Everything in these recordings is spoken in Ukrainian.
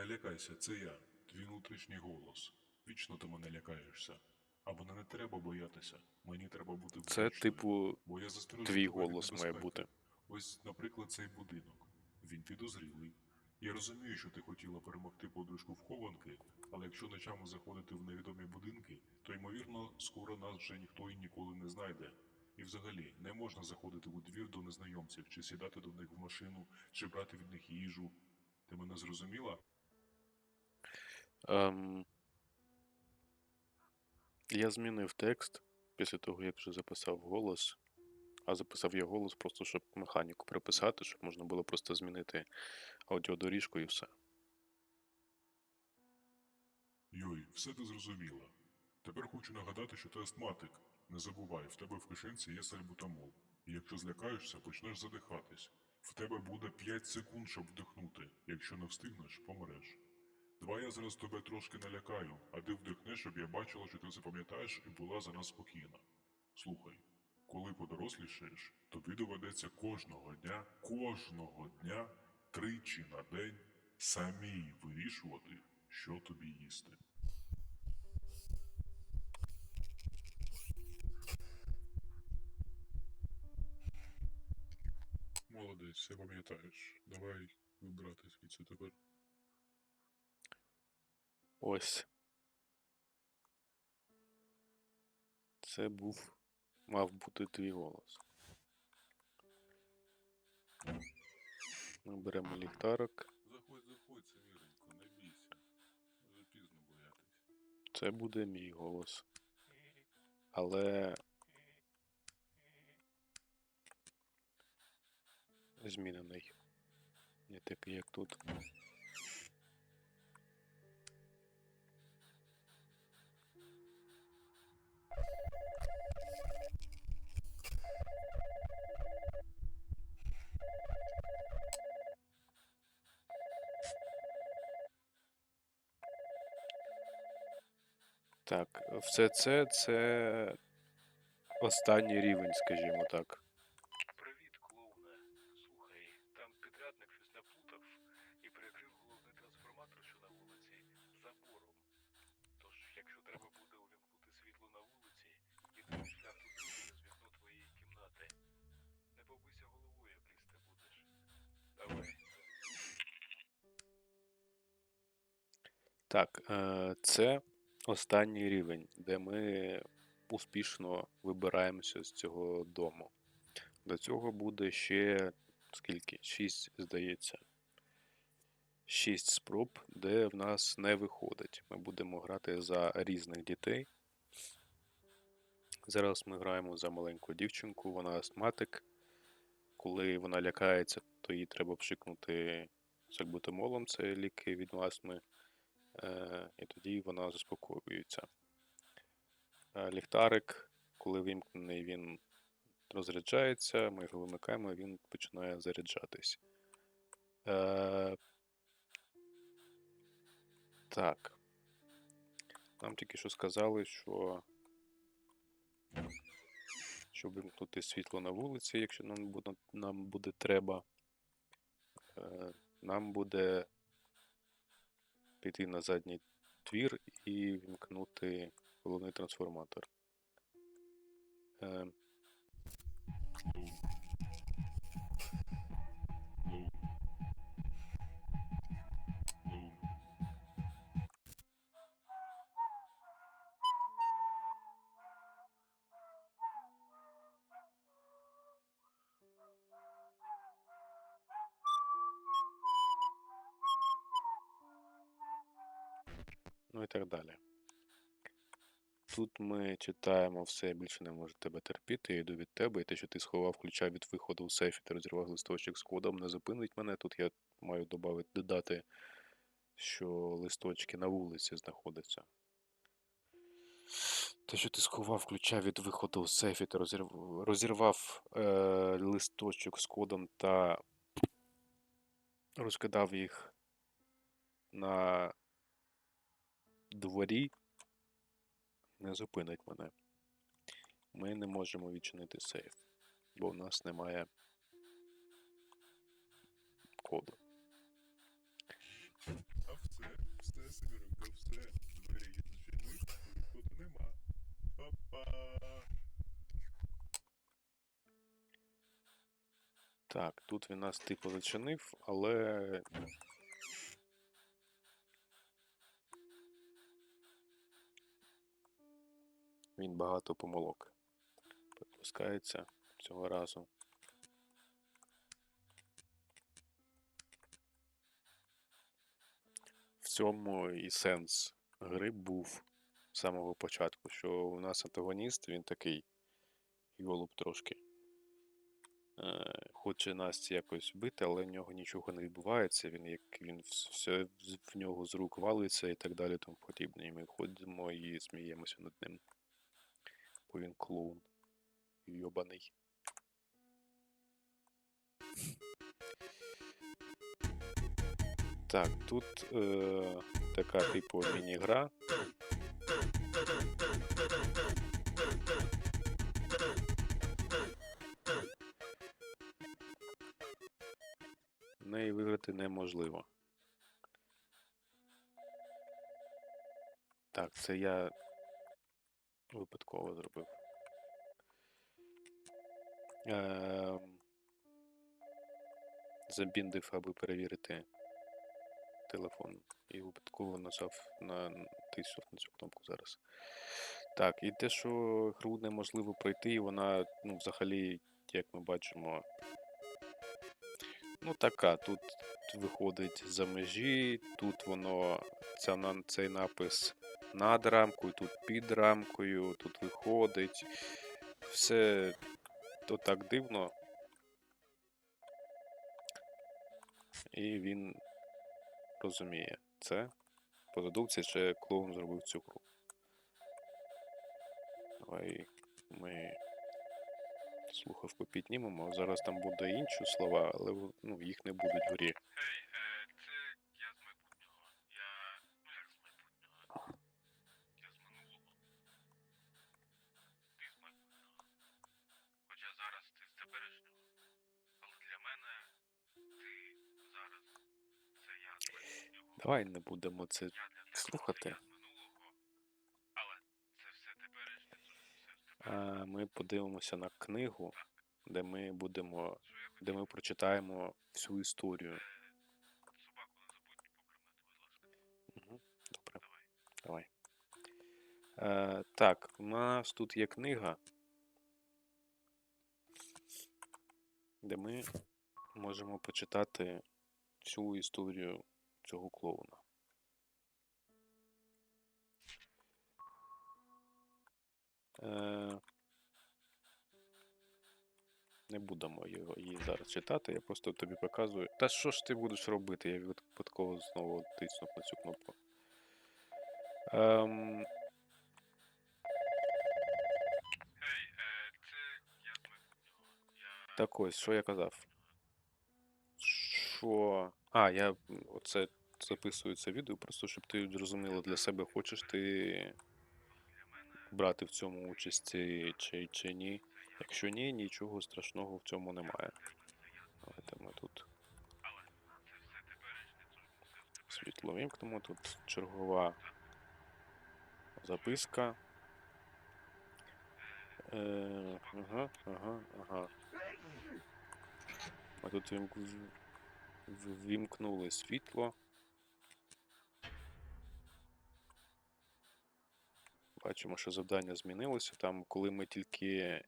Не лякайся, це я, твій внутрішній голос. Вічно ти мене лякаєшся. А мене не треба боятися. Мені треба бути Це, типу, Бо я застережу твій тебе від голос має небезпеки. бути. Ось, наприклад, цей будинок. Він підозрілий. Я розумію, що ти хотіла перемогти подружку в хованки, але якщо ночами заходити в невідомі будинки, то ймовірно скоро нас вже ніхто і ніколи не знайде. І взагалі не можна заходити у двір до незнайомців, чи сідати до них в машину, чи брати від них їжу. Ти мене зрозуміла? Ем... Я змінив текст після того, як вже записав голос. А записав я голос просто, щоб механіку приписати, щоб можна було просто змінити аудіодоріжку і все. Йой, все ти зрозуміла. Тепер хочу нагадати, що ти астматик. Не забувай, в тебе в кишенці є сальбутамол. І якщо злякаєшся, почнеш задихатись. В тебе буде 5 секунд, щоб вдихнути. Якщо не встигнеш, помреш. Давай я зараз тебе трошки налякаю, а ти вдихнеш, щоб я бачила, що ти запам'ятаєш і була за нас спокійна. Слухай, коли подорослішаєш, тобі доведеться кожного дня, кожного дня, тричі на день самій вирішувати, що тобі їсти. Молодець, все пам'ятаєш. Давай вибирати звідси тепер. Ось. Це був. Мав бути твій голос. Ми беремо ліхтарик. Заходь, заходь, Семіренько, не бійся. Вже пізно боятись. Це буде мій голос. Але. Змінений. Не такий, як тут. Все це це останній рівень, скажімо так. Привіт, клоуне. Слухай, там підрядник щось наплутав і перекрив головний трансформатор, що на вулиці, забором. Тож, якщо треба буде увімкнути світло на вулиці, єдиний шлях тут через вікно твоєї кімнати. Не побийся головою, як лізти будеш. Давай. Так, е, це останній рівень, де ми успішно вибираємося з цього дому. До цього буде ще скільки? Шість, здається. Шість спроб, де в нас не виходить. Ми будемо грати за різних дітей. Зараз ми граємо за маленьку дівчинку, вона астматик. Коли вона лякається, то їй треба пшикнути сальбутамолом, це ліки від астми. Е, і тоді вона заспокоюється. Е, Ліхтарик, коли вимкнений, він розряджається, ми його вимикаємо, він починає заряджатись. Е, так. Нам тільки що сказали, що. Щоб вимкнути світло на вулиці, якщо нам буде, нам буде треба, нам буде піти на задній твір і вімкнути головний трансформатор. Ну і так далі. Тут ми читаємо все, я більше не можу тебе терпіти, я йду від тебе, і те, що ти сховав ключа від виходу у сейфі та розірвав листочок з кодом, не зупинить мене. Тут я маю добавити, додати, що листочки на вулиці знаходяться. Те, що ти сховав ключа від виходу у сейфі та розірв... розірвав е, листочок з кодом та розкидав їх на дворі, не зупинить мене. Ми не можемо відчинити сейф, бо у нас немає коду. А все Семіренко, все. Двері є зачинені, виходу нема. Па-па. Так, тут він нас типу зачинив, але. Він багато помилок. Припускається цього разу. В цьому і сенс гри був з самого початку, що у нас антагоніст, він такий йолуб трошки. Е, хоче нас якось вбити, але в нього нічого не відбувається. Він як він все в нього з рук валиться і так далі, тому подібне. І ми ходимо і сміємося над ним. Бо він клоун. Йобаний. Так, тут е, така типу міні-гра. Неї виграти неможливо. Так, це я випадково зробив. Ем, Забіндив, аби перевірити телефон. І випадково нажав на тиснув на цю кнопку зараз. Так, і те, що гру неможливо пройти, вона, ну, взагалі, як ми бачимо, ну така, тут виходить за межі, тут воно, ця, цей напис над рамкою, тут під рамкою, тут виходить. Все то так дивно. І він розуміє це. По дедукції ще клоун зробив цю гру. Давай ми слухавку піднімемо. Зараз там буде інші слова, але ну, їх не будуть в грі. Давай не будемо це слухати. А ми подивимося на книгу, де ми будемо, де ми прочитаємо всю історію. Угу, добре, давай. Е, так, у нас тут є книга, де ми можемо почитати всю історію цього клоуна. Е, не будемо його, її зараз читати, я просто тобі показую. Та що ж ти будеш робити? Я випадково знову тиснув на цю кнопку. Ем, е, так ось, що я казав? Що. А, я оце записую це відео, просто щоб ти зрозуміла для себе, хочеш ти брати в цьому участь чи, чи ні. Якщо ні, нічого страшного в цьому немає. Давайте ми тут світло вимкнемо. Тут чергова записка. Е, ага, ага, ага. А тут вімк... в- вімкнули світло. Бачимо, що завдання змінилося. Там, коли ми тільки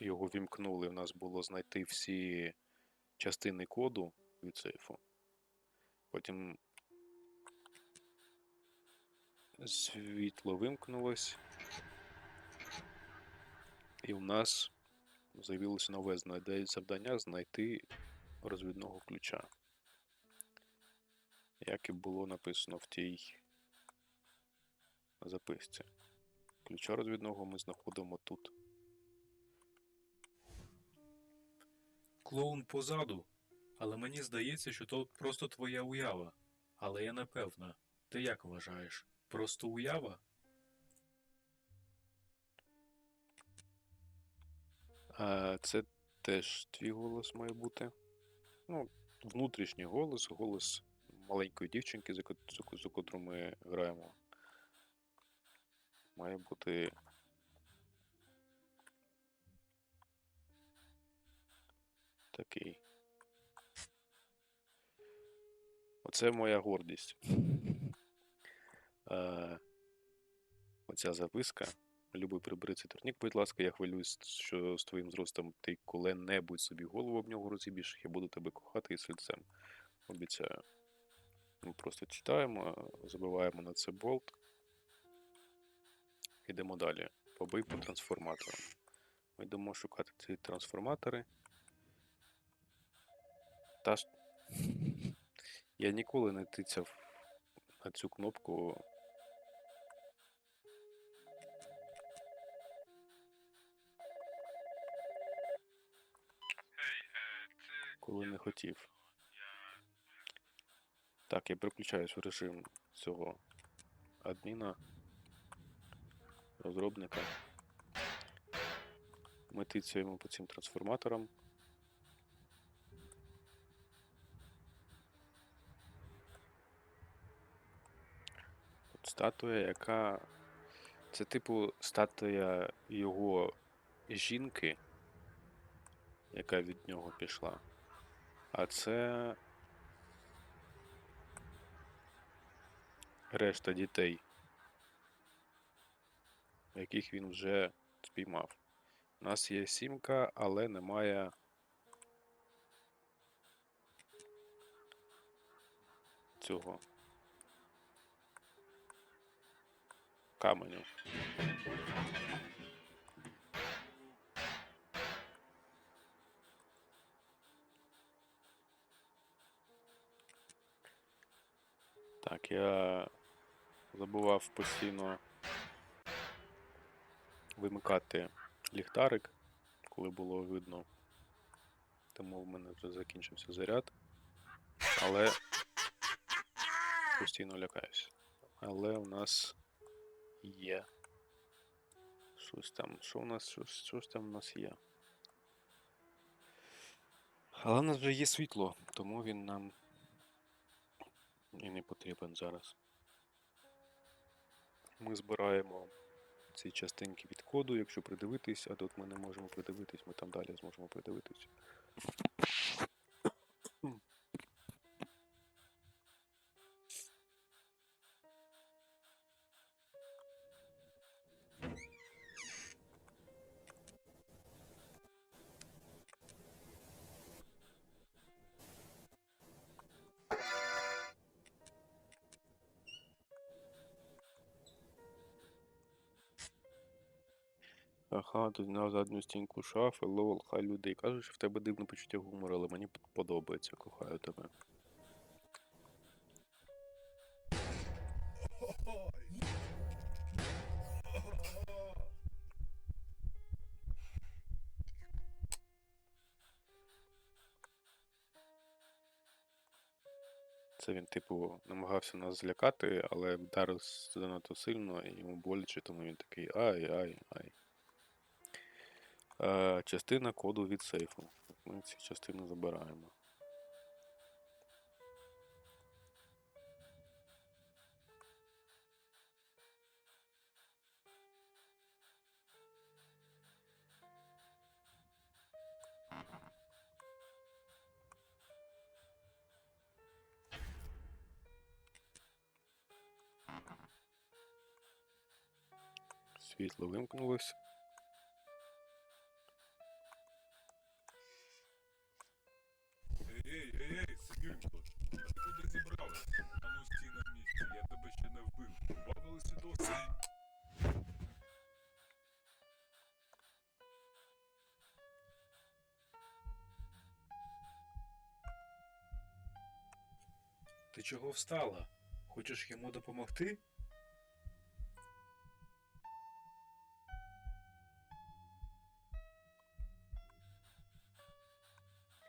його вімкнули, в нас було знайти всі частини коду від сейфу. Потім світло вимкнулось. І у нас з'явилося нове завдання знайти розвідного ключа. Як і було написано в тій записці. Ключа розвідного ми знаходимо тут. Клоун позаду. Але мені здається, що то просто твоя уява. Але я не певна. Ти як вважаєш? Просто уява? А це теж твій голос має бути. Ну, внутрішній голос, голос маленької дівчинки, за ко- за ко- за котру ми граємо, має бути такий. Оце моя гордість. Е, оця записка. Любий прибери цей турнік, будь ласка, я хвилююсь, що з твоїм зростом ти коли-небудь собі голову об нього розіб'єш, я буду тебе кохати і серцем. Обіцяю. Ми просто читаємо, забиваємо на це болт. Йдемо далі. Побий по трансформаторам. Ми йдемо шукати ці трансформатори. Та ж. Я ніколи не тицяв на цю кнопку. Коли не хотів. Так, я переключаюсь в режим цього адміна, розробника. Ми тицяємо по цим трансформаторам. Тут статуя, яка. Це типу статуя його жінки, яка від нього пішла. А це решта дітей, яких він вже спіймав. У нас є сімка, але немає. Цього каменю. Так, я забував постійно вимикати ліхтарик, коли було видно. Тому в мене вже закінчився заряд. Але постійно лякаюся. Але у нас є. Щось там. Що у нас? Що, що ж там у нас є? Але у нас вже є світло, тому він нам і не потрібен зараз. Ми збираємо ці частинки від коду, якщо придивитись, а тут ми не можемо придивитись, ми там далі зможемо придивитись. Тут на задню стінку шафи, лол, хай люди кажуть, що в тебе дивне почуття гумору, але мені подобається, кохаю тебе. Це він, типу, намагався нас злякати, але вдарив занадто сильно і йому боляче, тому він такий ай, ай, ай. Е, частина коду від сейфу. Ми ці частини забираємо. Світло вимкнулося. Чого встала? Хочеш йому допомогти?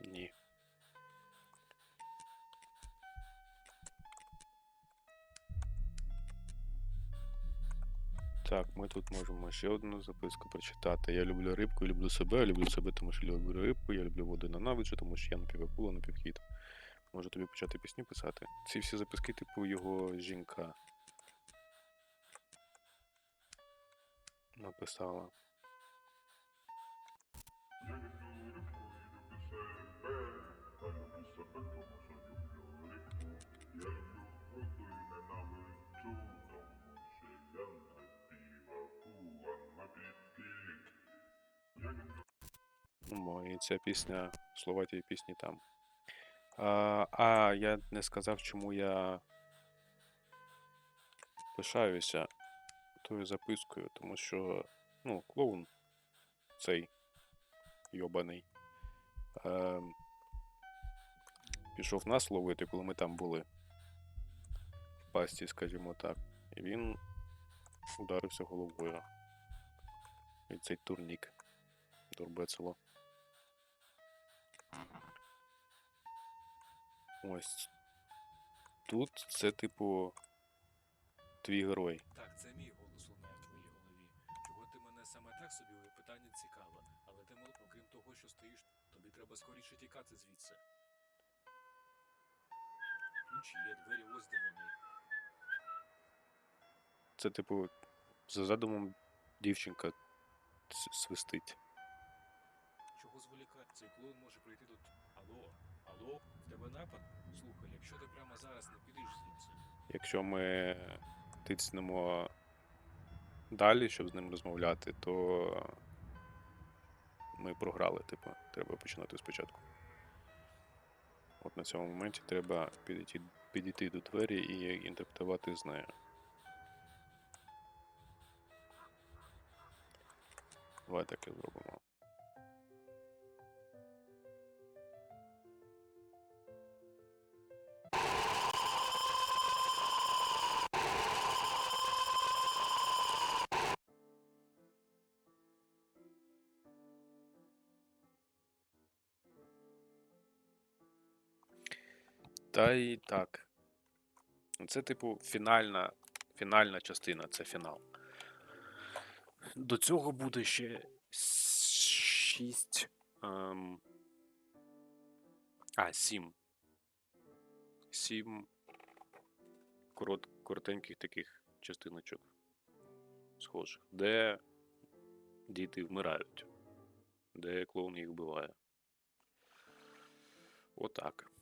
Ні. Так, ми тут можемо ще одну записку прочитати. Я люблю рибку, я люблю себе, я люблю себе, тому що люблю рибку, я люблю воду ненавиджу, тому що я напівакула, напівхід. Може тобі почати пісні писати? Ці всі записки, типу, його жінка написала. Ну, і ця пісня, слова тієї пісні там. А, я не сказав, чому я пишаюся тою запискою, тому що, ну, клоун цей йобаний. Е, пішов нас ловити, коли ми там були. В пасті, скажімо так. І він ударився головою. І цей турнік. Дурбецело. Ось. Тут це, типу, твій герой. Так, це мій голос лунає в твоїй голові. Чого ти мене саме так собі питання цікаве, але ти мол, окрім того, що стоїш, тобі треба скоріше тікати звідси. Ключі є, двері ось де вони. Це, типу, за задумом дівчинка свистить. Чого зволікати? Цей клоун може прийти тут. Алло, алло, тебе напад? Слухай, якщо ти прямо зараз не підеш звідси. Якщо ми тицнемо далі, щоб з ним розмовляти, то ми програли, типу, треба починати спочатку. От на цьому моменті треба підійти, підійти до двері і інтерпретувати з нею. Давай так і зробимо. Та й так. Це, типу, фінальна, фінальна частина, це фінал. До цього буде ще шість. Ем... А, сім. Сім корот, коротеньких таких частиночок. Схожих. Де діти вмирають. Де клоун їх вбиває. Отак.